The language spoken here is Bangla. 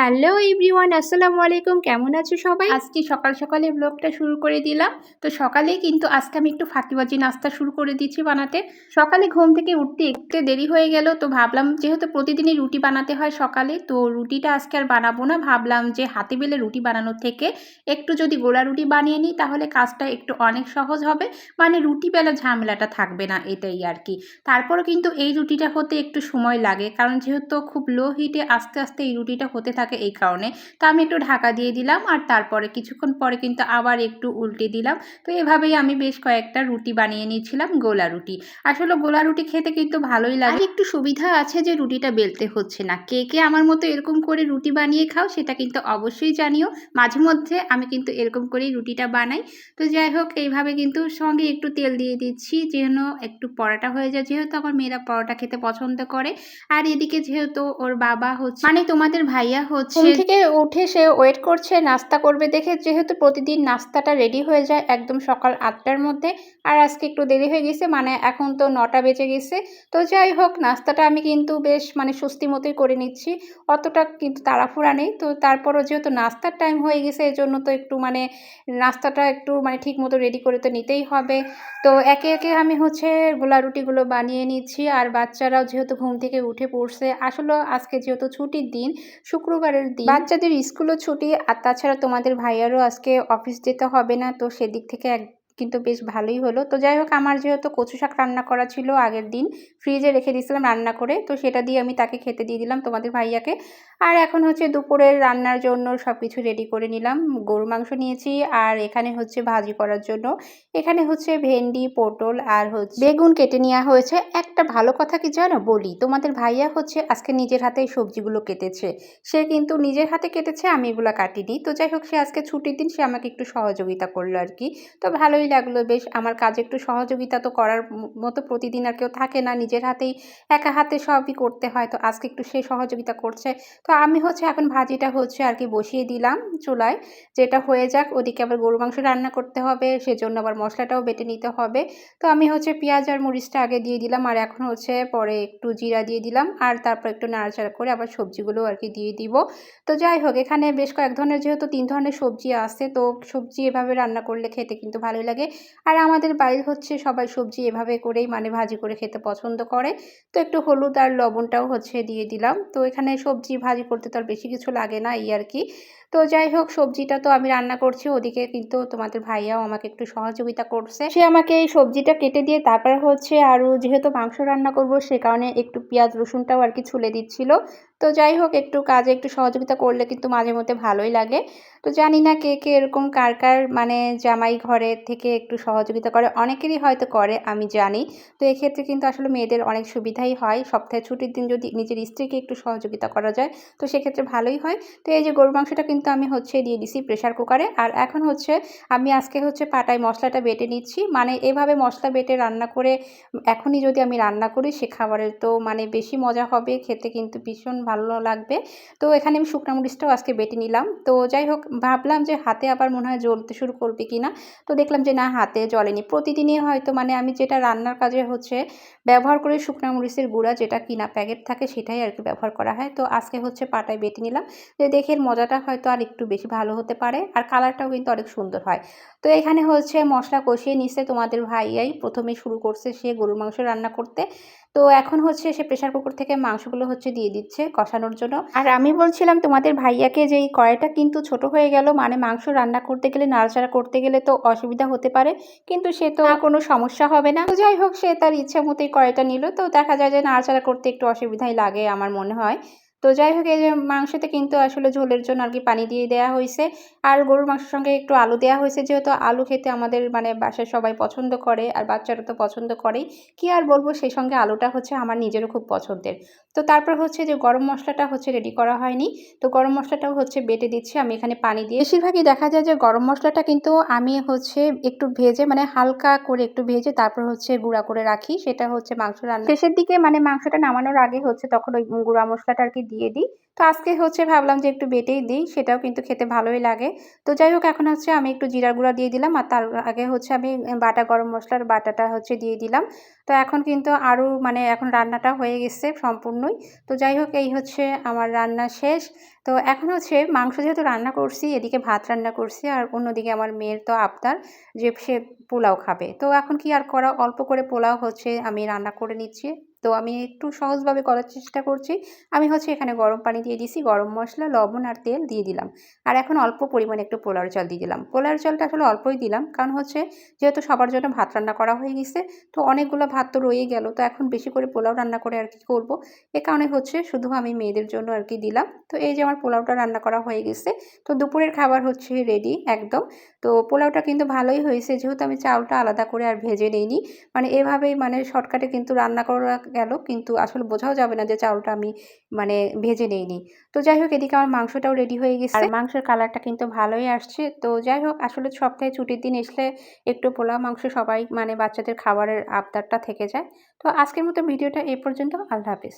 হ্যালো এভরিওয়ান, আসসালামু আলাইকুম। কেমন আছো সবাই? আজকে সকাল সকালে ব্লগটা শুরু করে দিলাম। তো সকালে কিন্তু আজকে আমি একটু ফাঁকিবাজি নাস্তা শুরু করে দিচ্ছি বানাতে। সকালে ঘুম থেকে উঠতে একটু দেরি হয়ে গেল, তো ভাবলাম যেহেতু প্রতিদিনই রুটি বানাতে হয় সকালে, তো রুটিটা আজকে আর বানাবো না। ভাবলাম যে হাতে বেলে রুটি বানানোর থেকে একটু যদি গোলা রুটি বানিয়ে নিই, তাহলে কাজটা একটু অনেক সহজ হবে। মানে রুটি বেলা ঝামেলাটা থাকবে না, এটাই আর কি। তারপরও কিন্তু এই রুটিটা হতে একটু সময় লাগে, কারণ যেহেতু খুব লো হিটে আস্তে আস্তে এই রুটিটা হতে থাকে এই কারণে। তো আমি একটু ঢাকা দিয়ে দিলাম আর তারপরে কিছুক্ষণ পরে কিন্তু আবার একটু উল্টে দিলাম। তো এভাবেই আমি বেশ কয়েকটা রুটি বানিয়ে নিয়েছিলাম, গোলা রুটি। আসলে গোলা রুটি খেতে কিন্তু ভালোই লাগে। একটু সুবিধা আছে যে রুটিটা বেলতে হচ্ছে না। কে কে আমার মতো এরকম করে রুটি বানিয়ে খাও সেটা কিন্তু অবশ্যই জানিও। মাঝে মধ্যে আমি কিন্তু এরকম করেই রুটিটা বানাই। তো যাই হোক, এইভাবে কিন্তু সঙ্গে একটু তেল দিয়ে দিচ্ছি যেন একটু পরোটা হয়ে যায়। যেহেতু আমার মেয়েরা পরোটা খেতে পছন্দ করে। আর এদিকে যেহেতু ওর বাবা হচ্ছে মানে তোমাদের ভাইয়া হচ্ছে ঘুম থেকে উঠে সে ওয়েট করছে, নাস্তা করবে দেখে যেহেতু প্রতিদিন নাস্তাটা রেডি হয়ে যায় একদম সকাল আটটার মধ্যে, আর আজকে একটু দেরি হয়ে গেছে মানে এখন তো নটা বেজে গেছে। তো যাই হোক, নাস্তাটা আমি কিন্তু বেশ মানে সুস্থি মতোই করে নিচ্ছি, অতটা কিন্তু তাড়াফুড়া নেই। তো তারপরও যেহেতু নাস্তার টাইম হয়ে গেছে এই জন্য তো একটু মানে নাস্তাটা একটু মানে ঠিক মতো রেডি করে তো নিতেই হবে। তো একে একে আমি হচ্ছে গোলা রুটিগুলো বানিয়ে নিচ্ছি, আর বাচ্চারাও যেহেতু ঘুম থেকে উঠে পড়ছে, আসলে আজকে যেহেতু ছুটির দিন শুক্রবারের দিন বাচ্চাদের স্কুলও ছুটি, আর তাছাড়া তোমাদের ভাইয়ারও আজকে অফিস যেতে হবে না, তো সেদিক থেকে এক কিন্তু বেশ ভালোই হলো। তো যাই হোক, আমার যেহেতু কচু শাক রান্না করা ছিল আগের দিন ফ্রিজে রেখে দিয়েছিলাম রান্না করে, তো সেটা দিয়ে আমি তাকে খেতে দিয়ে দিলাম তোমাদের ভাইয়াকে। আর এখন হচ্ছে দুপুরের রান্নার জন্য সব কিছু রেডি করে নিলাম। গরু মাংস নিয়েছি, আর এখানে হচ্ছে ভাজি করার জন্য। এখানে হচ্ছে ভেন্ডি, পটল, আর হচ্ছে বেগুন কেটে নেওয়া হয়েছে। একটা ভালো কথা কি জানো? বলি, তোমাদের ভাইয়া হচ্ছে আজকে নিজের হাতে সবজিগুলো কেটেছে। সে কিন্তু নিজের হাতে কেটেছে, আমি এগুলো কাটিনি। তো যাই হোক, সে আজকে ছুটির দিন, সে আমাকে একটু সহযোগিতা করল আর কি। তো ভালোই লাগল, বেশ, আমার কাজে একটু সহযোগিতা তো করার মতো প্রতিদিন আর কেউ থাকে না, নিজের হাতেই, একা হাতে সবই করতে হয়, তো আজকে একটু সে সহযোগিতা করছে। তো আমি হচ্ছে এখন ভাজিটা হচ্ছে আর কি বসিয়ে দিলাম চুলায়, যেটা হয়ে যাক, ওদিকে আবার গরু মাংস রান্না করতে হবে, সেজন্য আবার মশলাটাও বেটে নিতে হবে। তো আমি হচ্ছে পেঁয়াজ আর মরিচটা আগে দিয়ে দিলাম, আর এখন হচ্ছে পরে একটু জিরা দিয়ে দিলাম, আর তারপর একটু নাড়াচাড়া করে আবার সবজিগুলো আর কি দিয়ে দিব। তো যাই হোক, এখানে বেশ কয়েক ধরনের, যেহেতু তিন ধরনের সবজি আছে, তো সবজি এভাবে রান্না করলে খেতে কিন্তু ভালোই লাগে। আর আমাদের বাড়ির হচ্ছে সবাই সবজি এভাবে করেই মানে ভাজি করে খেতে পছন্দ করে। তো একটু হলুদ আর লবণটাও হচ্ছে দিয়ে দিলাম। তো এখানে সবজি ভাজি করতে তো আর বেশি কিছু লাগে না এই আর কি। তো যাই হোক, সবজিটা তো আমি রান্না করছি। ওদিকে কিন্তু তোমাদের ভাইয়াও আমাকে একটু সহযোগিতা করছে। সে আমাকে এই সবজিটা কেটে দিয়ে তারপর হচ্ছে আরও যেহেতু মাংস রান্না করব, সে কারণে একটু পেঁয়াজ, রসুনটাও আর কি ছুলে দিচ্ছিল। তো যাই হোক, একটু কাজে একটু সহযোগিতা করলে কিন্তু মাঝে মধ্যে ভালোই লাগে। তো জানি না কে কে এরকম কার কার মানে জামাই ঘরে থেকে একটু সহযোগিতা করে। অনেকেরই হয়তো করে, আমি জানি। তো এক্ষেত্রে কিন্তু আসলে মেয়েদের অনেক সুবিধাই হয়। সপ্তাহে ছুটির দিন যদি নিজের স্ত্রীকে একটু সহযোগিতা করা যায়, তো সেক্ষেত্রে ভালোই হয়। তো এই যে গরু মাংসটা কিন্তু আমি হচ্ছে দিয়ে দিছি প্রেশার কুকারে আর এখন হচ্ছে আমি আজকে হচ্ছে পাটায় মশলাটা বেটে নিচ্ছি। মানে এভাবে মশলা বেটে রান্না করে এখনই যদি আমি রান্না করি, সে খাবারের তো মানে বেশি মজা হবে, খেতে কিন্তু ভীষণ ভালো লাগবে। তো এখানে আমি শুকনো মরিচটাও আজকে বেটে নিলাম। তো যাই হোক, ভাবলাম যে হাতে আবার মনে হয় জ্বলতে শুরু করবে কি না তো দেখলাম যে না, হাতে জ্বলেনি। প্রতিদিনই হয়তো মানে আমি যেটা রান্নার কাজে হচ্ছে ব্যবহার করি শুকনো মরিচের গুঁড়া, যেটা কিনা প্যাকেট থাকে সেটাই আর কি ব্যবহার করা হয়। তো আজকে হচ্ছে পাটায় বেটে নিলাম। যে দেখে মজাটা হয়তো আর একটু বেশি ভালো হতে পারে। আর কালারটাও কিন্তু অনেক সুন্দর হয়। তো এখানে হচ্ছে মশলা কষিয়ে নিচ্ছে তোমাদের ভাইয়াই। প্রথমে শুরু করছে সে গরুর মাংস রান্না করতে। তো এখন হচ্ছে সে প্রেশার কুকার থেকে মাংসগুলো হচ্ছে দিয়ে দিচ্ছে কষানোর জন্য। আর আমি বলছিলাম তোমাদের ভাইয়াকে যে এই কড়াইটা কিন্তু ছোট হয়ে গেল মানে মাংস রান্না করতে গেলে, নাড়াচাড়া করতে গেলে তো অসুবিধা হতে পারে। কিন্তু সে তো কোনো সমস্যা হবে না। তো যাই হোক, সে তার ইচ্ছা মতোই কড়াইটা নিল। তো দেখা যায় যে নাড়াচাড়া করতে একটু অসুবিধাই লাগে আমার মনে হয়। তো যাই হোক, এই যে মাংসতে কিন্তু আসলে ঝোলের জন্য আর কি পানি দিয়ে দেওয়া হয়েছে আর গরুর মাংসের সঙ্গে একটু আলু দেওয়া হয়েছে যেহেতু আলু খেতে আমাদের মানে বাসায় সবাই পছন্দ করে আর বাচ্চারা তো পছন্দ করেই। কি আর বলব, সেই সঙ্গে আলুটা হচ্ছে আমার নিজেরও খুব পছন্দের। তো তারপর হচ্ছে যে গরম মশলাটা হচ্ছে রেডি করা হয়নি। তো গরম মশলাটাও হচ্ছে বেটে দিচ্ছি, আমি এখানে পানি দিয়ে। বেশিরভাগই দেখা যায় যে গরম মশলাটা কিন্তু আমি হচ্ছে একটু ভেজে মানে হালকা করে একটু ভেজে তারপর হচ্ছে গুঁড়া করে রাখি, সেটা হচ্ছে মাংস রান্না। শেষের দিকে মানে মাংসটা নামানোর আগে হচ্ছে তখন ওই গুঁড়া মশলাটা আর কি দিয়ে দিই। তো আজকে হচ্ছে ভাবলাম যে একটু বেটেই দিই, সেটাও কিন্তু খেতে ভালোই লাগে। তো যাই হোক, এখন হচ্ছে আমি একটু জিরার গুঁড়া দিয়ে দিলাম আর তার আগে হচ্ছে আমি বাটা গরম মশলার বাটাটা হচ্ছে দিয়ে দিলাম। তো এখন কিন্তু আরও মানে এখন রান্নাটা হয়ে গেছে সম্পূর্ণই। তো যাই হোক, এই হচ্ছে আমার রান্না শেষ। তো এখন হচ্ছে মাংস যেহেতু রান্না করছি, এদিকে ভাত রান্না করছি আর অন্যদিকে আমার মেয়ের তো আবদার যে সে পোলাও খাবে। তো এখন কি আর করা, অল্প করে পোলাও হচ্ছে আমি রান্না করে নিচ্ছি। তো আমি একটু সহজভাবে করার চেষ্টা করছি। আমি হচ্ছে এখানে গরম পানি দিয়ে দিছি, গরম মশলা, লবণ আর তেল দিয়ে দিলাম। আর এখন অল্প পরিমাণে একটু পোলার চাল দিয়ে দিলাম। পোলার চালটা আসলে অল্পই দিলাম, কারণ হচ্ছে যেহেতু সবার জন্য ভাত রান্না করা হয়ে গেছে, তো অনেকগুলো ভাত তো রয়ে গেল, তো এখন বেশি করে পোলাও রান্না করে আর কি করব। এ কারণে হচ্ছে শুধু আমি মেয়েদের জন্য আর কি দিলাম। তো এই যে আমার পোলাওটা রান্না করা হয়ে গেছে, তো দুপুরের খাবার হচ্ছে রেডি একদম। তো পোলাওটা কিন্তু ভালোই হয়েছে, যেহেতু আমি চাউলটা আলাদা করে আর ভেজে নিইনি। মানে এভাবেই মানে শর্টকাটে কিন্তু রান্না করা গেল, কিন্তু আসলে বোঝাও যাবে না যে চাউলটা আমি মানে ভেজে নেইনি। তো যাই হোক, এদিকে আমার মাংসটাও রেডি হয়ে গেছে। আর মাংসের কালারটা কিন্তু ভালোই আসছে। তো যাই হোক, আসলে সপ্তাহে ছুটির দিন এসলে একটু পোলাও মাংস সবাই মানে বাচ্চাদের খাবারের আবদারটা থেকে যায়। তো আজকের মতো ভিডিওটা এ পর্যন্ত। আল্লাহ হাফিজ।